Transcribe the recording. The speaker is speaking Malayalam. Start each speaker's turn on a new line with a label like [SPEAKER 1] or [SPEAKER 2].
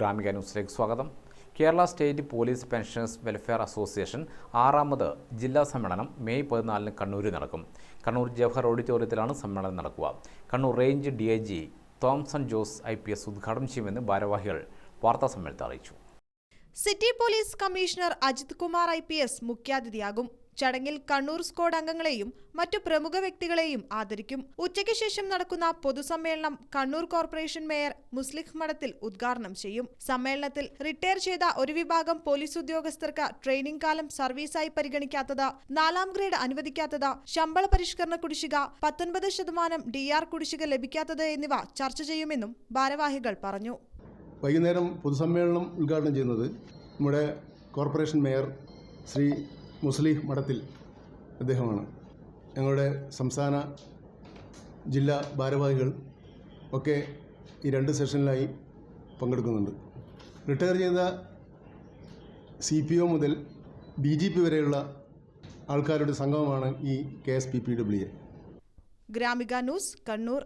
[SPEAKER 1] ഗ്രാമിക ന്യൂസിലേക്ക് സ്വാഗതം. Kerala state police pensioners welfare association ആറാമത് ജില്ലാ സമ്മേളനം മെയ് പതിനാലിന് കണ്ണൂരിൽ നടക്കും. കണ്ണൂർ ജവഹർ ഓഡിറ്റോറിയത്തിലാണ് സമ്മേളനം നടക്കുക. Kannur range D I G Thomson Jose I P S ഉദ്ഘാടനം ചെയ്യുമെന്ന് ഭാരവാഹികൾ വാർത്താസമ്മേളനത്തിൽ അറിയിച്ചു.
[SPEAKER 2] City police commissioner Ajith Kumar I P S മുഖ്യാതിഥിയാകും. ചടങ്ങിൽ കണ്ണൂർ സ്ക്വാഡ് അംഗങ്ങളെയും മറ്റു പ്രമുഖ വ്യക്തികളെയും ആദരിക്കും. ഉച്ചയ്ക്ക് ശേഷം നടക്കുന്ന പൊതുസമ്മേളനം കണ്ണൂർ കോർപ്പറേഷൻ മേയർ മുസ്ലിഖ് മഠത്തിൽ ഉദ്ഘാടനം ചെയ്യും. സമ്മേളനത്തിൽ റിട്ടയർ ചെയ്ത ഒരു വിഭാഗം പോലീസ് ഉദ്യോഗസ്ഥർക്ക് ട്രെയിനിംഗ് കാലം സർവീസായി പരിഗണിക്കാത്തത് നാലാം ഗ്രേഡ് അനുവദിക്കാത്തത് ശമ്പള പരിഷ്കരണ കുടിശ്ശിക പത്തൊൻപത് ശതമാനം ഡി ആർ കുടിശ്ശിക ലഭിക്കാത്തത് എന്നിവ ചർച്ച ചെയ്യുമെന്നും ഭാരവാഹികൾ പറഞ്ഞു.
[SPEAKER 3] വൈകുന്നേരം പൊതുസമ്മേളനം ഉദ്ഘാടനം ചെയ്യുന്നത് നമ്മുടെ കോർപ്പറേഷൻ മേയർ ശ്രീ മുസ്ലിഹ് മഠത്തിൽ അദ്ദേഹമാണ്. ഞങ്ങളുടെ സംസ്ഥാന ജില്ലാ ഭാരവാഹികൾ ഒക്കെ ഈ രണ്ട് സെഷനിലായി പങ്കെടുക്കുന്നുണ്ട്. റിട്ടയർ ചെയ്ത സി പി ഒ മുതൽ ഡി ജി പി വരെയുള്ള ആൾക്കാരുടെ സംഗമമാണ് ഈ K S P P W A.
[SPEAKER 2] Gramika news Kannur.